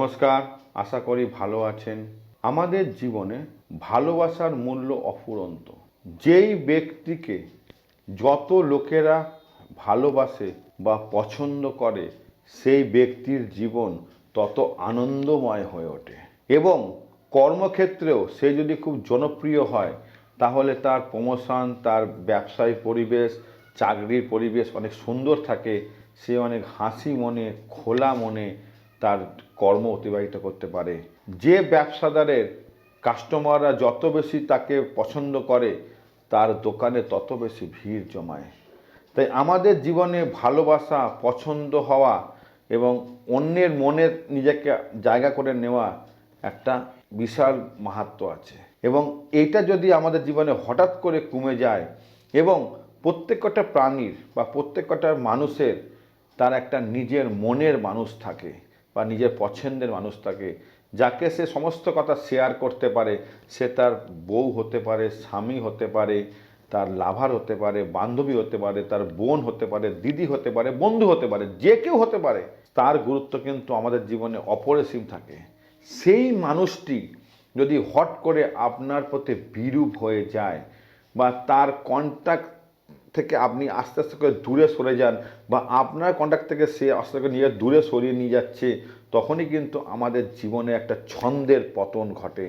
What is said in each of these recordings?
নমস্কার, আশা করি ভালো আছেন। আমাদের জীবনে ভালোবাসার মূল্য অফুরন্ত। যেই ব্যক্তিকে যত লোকেরা ভালোবাসে বা পছন্দ করে, সেই ব্যক্তির জীবন তত আনন্দময় হয়ে ওঠে। এবং কর্মক্ষেত্রেও সে যদি খুব জনপ্রিয় হয়, তাহলে তার প্রমোশন তার ব্যবসায়িক পরিবেশ, চাকরির পরিবেশ অনেক সুন্দর থাকে। সে অনেক হাসি মনে, খোলা মনে তার কর্ম অতিবাহিত করতে পারে। যে ব্যবসাদারের কাস্টমাররা যত বেশি তাকে পছন্দ করে, তার দোকানে তত বেশি ভিড় জমায়। তাই আমাদের জীবনে ভালোবাসা, পছন্দ হওয়া এবং অন্যের মনে নিজেকে জায়গা করে নেওয়া একটা বিশাল মাহাত্ম আছে। এবং এটা যদি আমাদের জীবনে হঠাৎ করে কমে যায় এবং প্রত্যেকটা প্রাণীর বা প্রত্যেকটা মানুষের তার একটা নিজের মনের মানুষ থাকে বা নিজের পছন্দের মানুষ থাকে যাকে সে সমস্ত কথা শেয়ার করতে পারে, সে তার বউ হতে পারে, স্বামী হতে পারে, তার লাভার হতে পারে, বান্ধবী হতে পারে, তার বোন হতে পারে, দিদি হতে পারে, বন্ধু হতে পারে, যে কেউ হতে পারে, তার গুরুত্ব কিন্তু আমাদের জীবনে অপরিসীম থাকে। সেই মানুষটি যদি হট করে আপনার প্রতি বিরূপ হয়ে যায় বা তার কন্ট্যাক্ট থেকে আপনি আস্তে আস্তে করে দূরে সরে যান বা আপনার কন্ট্যাক্ট থেকে সে আস্তে করে নিজের দূরে সরিয়ে নিয়ে যাচ্ছে, তখনই কিন্তু আমাদের জীবনে একটা ছন্দের পতন ঘটে।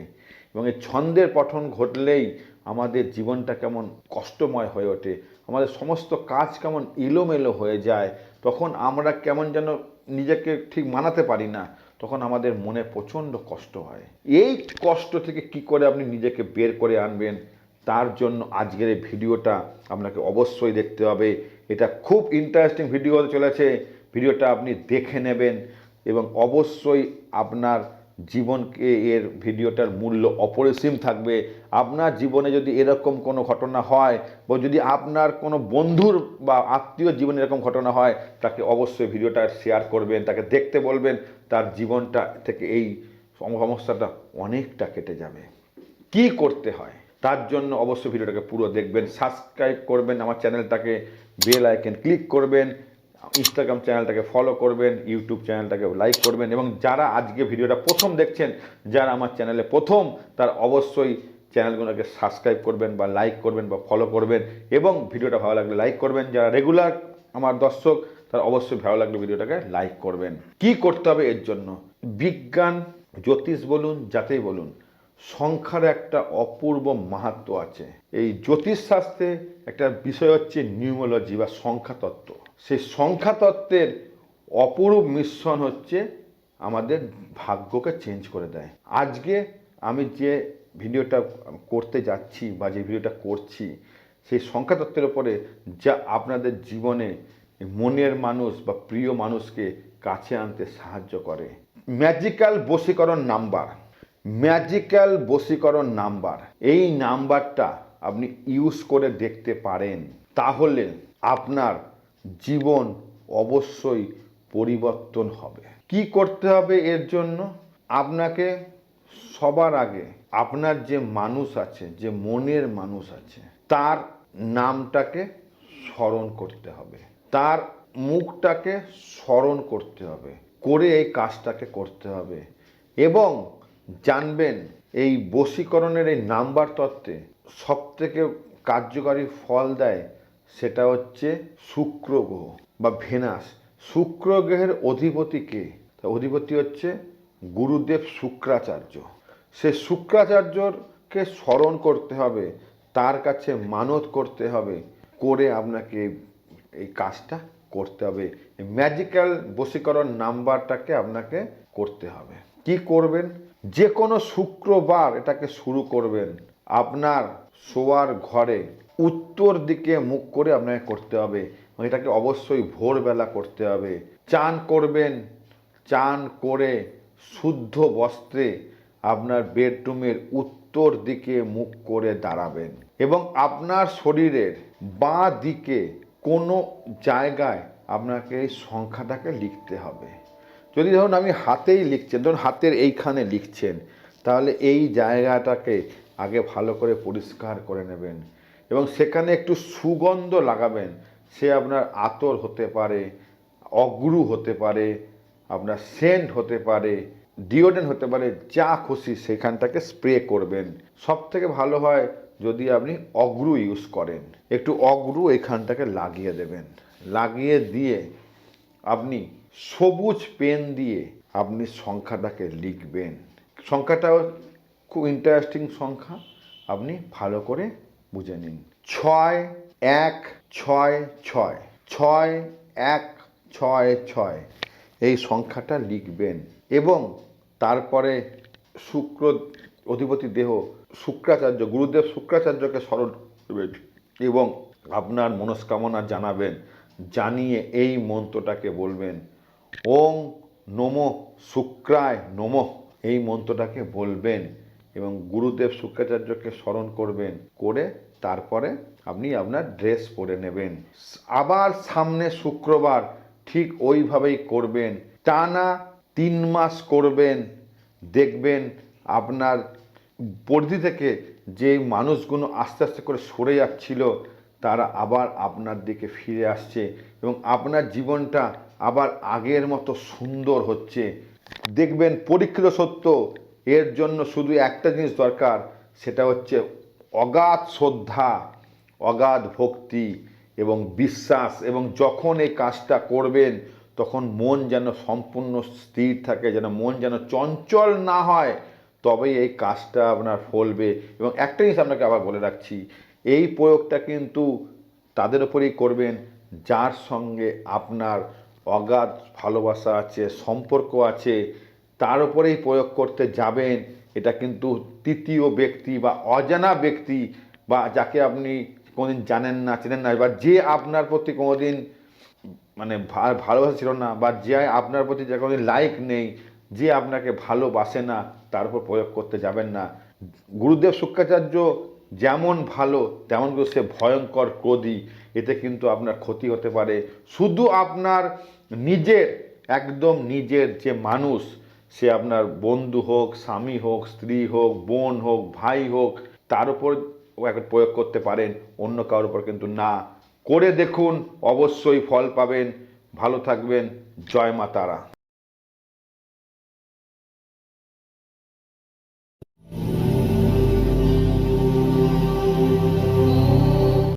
এবং এই ছন্দের পতন ঘটলেই আমাদের জীবনটা কেমন কষ্টময় হয়ে ওঠে। আমাদের সমস্ত কাজ কেমন এলোমেলো হয়ে যায়। তখন আমরা কেমন যেন নিজেকে ঠিক মানাতে পারি না। তখন আমাদের মনে প্রচণ্ড কষ্ট হয়। এই কষ্ট থেকে কি করে আপনি নিজেকে বের করে আনবেন? তার জন্য আজকের এই ভিডিওটা আপনাকে অবশ্যই দেখতে হবে। এটা খুব ইন্টারেস্টিং ভিডিও হতে চলেছে। ভিডিওটা আপনি দেখে নেবেন এবং অবশ্যই আপনার জীবনকে এর ভিডিওটার মূল্য অপরিসীম থাকবে। আপনার জীবনে যদি এরকম কোনো ঘটনা হয় বা যদি আপনার কোনো বন্ধুর বা আত্মীয় জীবনে এরকম ঘটনা হয়, তাকে অবশ্যই ভিডিওটা শেয়ার করবেন, তাকে দেখতে বলবেন। তার জীবনটা থেকে এই সমস্যাটা অনেকটা কেটে যাবে। কি করতে হয়? তার জন্য অবশ্যই ভিডিওটাকে পুরো দেখবেন সাবস্ক্রাইব করবেন, আমার চ্যানেলটাকে বেল আইকন ক্লিক করবেন ইনস্টাগ্রাম চ্যানেলটাকে ফলো করবেন ইউটিউব চ্যানেলটাকে লাইক করবেন এবং যারা আজকে ভিডিওটা প্রথম দেখছেন, যারা আমার চ্যানেলে প্রথম, তার অবশ্যই চ্যানেলগুলোকে সাবস্ক্রাইব করবেন বা লাইক করবেন বা ফলো করবেন এবং ভিডিওটা ভালো লাগলে লাইক করবেন। যারা রেগুলার আমার দর্শক, তারা অবশ্যই ভালো লাগলে ভিডিওটাকে লাইক করবেন। কি করতে হবে এর জন্য? বিজ্ঞান, জ্যোতিষ বলুন যাতেই বলুন। সংখ্যার একটা অপূর্ব মাহাত্ম আছে। এই জ্যোতিষশাস্ত্রে একটা বিষয় হচ্ছে নিউমোলজি বা সংখ্যাতত্ত্ব। সেই সংখ্যাতত্ত্বের অপরূপ মিশ্রণ হচ্ছে আমাদের ভাগ্যকে চেঞ্জ করে দেয়। আজকে আমি যে ভিডিওটা করতে যাচ্ছি বা যে ভিডিওটা করছি, সেই সংখ্যাতত্ত্বের ওপরে যা আপনাদের জীবনে মনের মানুষ বা প্রিয় মানুষকে কাছে আনতে সাহায্য করে। ম্যাজিক্যাল বশীকরণ নাম্বার। ম্যাজিক্যাল বশীকরণ নাম্বার। এই নাম্বারটা আপনি ইউজ করে দেখতে পারেন। তাহলে আপনার জীবন অবশ্যই পরিবর্তন হবে। কি করতে হবে এর জন্য? আপনাকে সবার আগে আপনার যে মানুষ আছে, যে মনের মানুষ আছে, তার নামটাকে স্মরণ করতে হবে। তার মুখটাকে স্মরণ করতে হবে। করে এই কাজটাকে করতে হবে। এবং জানবেন এই বশীকরণের এই নাম্বার তত্ত্বে সবথেকে কার্যকারী ফল দেয় সেটা হচ্ছে শুক্র গ্রহ বা ভেনাস। শুক্র গ্রহের অধিপতিকে অধিপতি হচ্ছে গুরুদেব শুক্রাচার্য। সে শুক্রাচার্যকে স্মরণ করতে হবে, তার কাছে মানত করতে হবে, করে আপনাকে এই কাজটা করতে হবে। ম্যাজিক্যাল বশীকরণ নাম্বারটাকে আপনাকে করতে হবে। কি করবেন? যে কোনো শুক্রবার এটাকে শুরু করবেন। আপনার শোয়ার ঘরে উত্তর দিকে মুখ করে আপনাকে করতে হবে। এটাকে অবশ্যই ভোরবেলা করতে হবে। চান করবেন, চান করে শুদ্ধ বস্ত্রে আপনার বেডরুমের উত্তর দিকে মুখ করে দাঁড়াবেন। এবং আপনার শরীরের বাঁ দিকে কোনো জায়গায় আপনাকে এই সংখ্যাটাকে লিখতে হবে। যদি ধরুন আপনি হাতেই লিখছেন, ধরুন হাতের এইখানে লিখছেন, তাহলে এই জায়গাটাকে আগে ভালো করে পরিষ্কার করে নেবেন এবং সেখানে একটু সুগন্ধ লাগাবেন। সে আপনার আতর হতে পারে, অগ্রু হতে পারে, আপনার সেন্ট হতে পারে, ডিওডেন্ট হতে পারে, যা খুশি সেখানটাকে স্প্রে করবেন। সব থেকে ভালো হয় যদি আপনি অগ্রু ইউজ করেন। একটু অগ্রু এখানটাকে লাগিয়ে দেবেন। লাগিয়ে দিয়ে আপনি সবুজ পেন দিয়ে আপনি সংখ্যাটাকে লিখবেন। সংখ্যাটাও খুব ইন্টারেস্টিং সংখ্যা। আপনি ভালো করে বুঝে নিন। ছয়, এক, ছয় ছয় ছয়, এক, ছয় ছয়, এই সংখ্যাটা লিখবেন এবং তারপরে শুক্র অধিপতি দেহ শুক্রাচার্য, গুরুদেব শুক্রাচার্যকে স্মরণ করবেন এবং আপনার মনস্কামনা জানাবেন, জানিয়ে এই মন্ত্রটাকে বলবেন ওং নম শুক্রায় নম। এই মন্ত্রটাকে বলবেন এবং গুরুদেব শুক্রাচার্যকে স্মরণ করবেন করে তারপরে আপনি আপনার ড্রেস পরে নেবেন। আবার সামনে শুক্রবার ঠিক ওইভাবেই করবেন। টানা তিন মাস করবেন। দেখবেন আপনার পরিধি থেকে যে মানুষগুলো আস্তে আস্তে করে সরে যাচ্ছিল, তারা আবার আপনার দিকে ফিরে আসছে এবং আপনার জীবনটা আবার আগের মতো সুন্দর হচ্ছে। দেখবেন পরীক্ষিত সত্য, এর জন্য শুধু একটা জিনিস দরকার, সেটা হচ্ছে অগাধ শ্রদ্ধা, অগাধ ভক্তি এবং বিশ্বাস এবং যখন এই কাজটা করবেন, তখন মন যেন সম্পূর্ণ স্থির থাকে, যেন মন যেন চঞ্চল না হয়, তবেই এই কাজটা আপনার ফলবে। এবং একটা জিনিস আপনাকে আবার বলে রাখছি, এই প্রয়োগটা কিন্তু তাদের উপরেই করবেন, যার সঙ্গে আপনার অগাধ ভালোবাসা আছে, সম্পর্ক আছে, তার উপরেই প্রয়োগ করতে যাবেন। এটা কিন্তু তৃতীয় ব্যক্তি বা অজানা ব্যক্তি বা যাকে আপনি কোনোদিন জানেন না, চেনেন না, বা যে আপনার প্রতি কোনোদিন মানে ভালোবাসা ছিল না, বা যে আপনার প্রতি যে কোনো লাইক নেই, যে আপনাকে ভালোবাসে না, তার উপর প্রয়োগ করতে যাবেন না। গুরুদেব শুক্রাচার্য যেমন ভালো, তেমন কিন্তু সে ভয়ঙ্কর ক্রোধী, এতে কিন্তু আপনার ক্ষতি হতে পারে। শুধু আপনার নিজের, একদম নিজের যে মানুষ, সে আপনার বন্ধু হোক, স্বামী হোক, স্ত্রী হোক, বোন হোক, ভাই হোক, তার উপর প্রয়োগ করতে পারেন, অন্য কারোর উপর কিন্তু না। করে দেখুন, অবশ্যই ফল পাবেন। ভালো থাকবেন। জয় মা তারা।